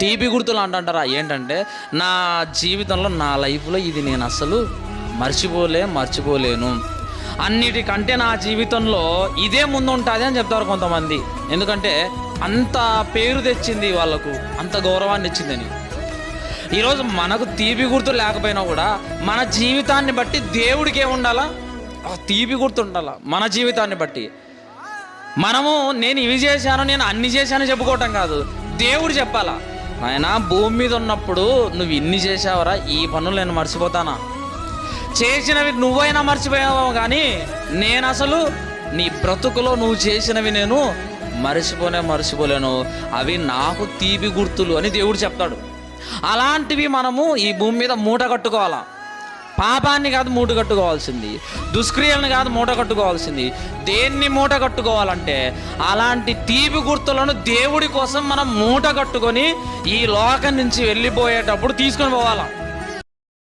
TB గుర్తులు అంటుంటారా? ఏంటంటే నా జీవితంలో నా లైఫ్లో ఇది నేను అసలు మర్చిపోలే మర్చిపోలేను. అన్నిటికంటే నా జీవితంలో ఇదే ముందు ఉంటుంది అని చెప్తారు కొంతమంది. ఎందుకంటే అంత పేరు తెచ్చింది వాళ్ళకు అంత గౌరవాన్ని ఇచ్చిందని. ఈరోజు మనకు తీపి గుర్తు లేకపోయినా కూడా మన జీవితాన్ని బట్టి దేవుడికి ఏముండాలా తీపి గుర్తు ఉండాలా? మన జీవితాన్ని బట్టి. మనము నేను ఇవి చేశాను నేను అన్ని చేశాను చెప్పుకోవటం కాదు. దేవుడు చెప్పాలా? ఆయన భూమి మీద ఉన్నప్పుడు నువ్వు ఇన్ని చేసావరా ఈ పనులు నేను మర్చిపోతానా? చేసినవి నువ్వైనా మర్చిపోయావు కానీ నేను అసలు నీ బ్రతుకులో నువ్వు చేసినవి నేను మర్చిపోనే మర్చిపోలేను. అవి నాకు తీపి గుర్తులు అని దేవుడు చెప్తాడు. అలాంటివి మనము ఈ భూమి మీద మూట కట్టుకోవాలా? పాపాన్ని కాదు మూట కట్టుకోవాల్సింది దుష్క్రియలను కాదు మూట కట్టుకోవాల్సింది. దేన్ని మూట కట్టుకోవాలంటే అలాంటి తీపి గుర్తులను దేవుడి కోసం మనం మూట కట్టుకొని ఈ లోకం నుంచి వెళ్ళిపోయేటప్పుడు తీసుకొని పోవాలా?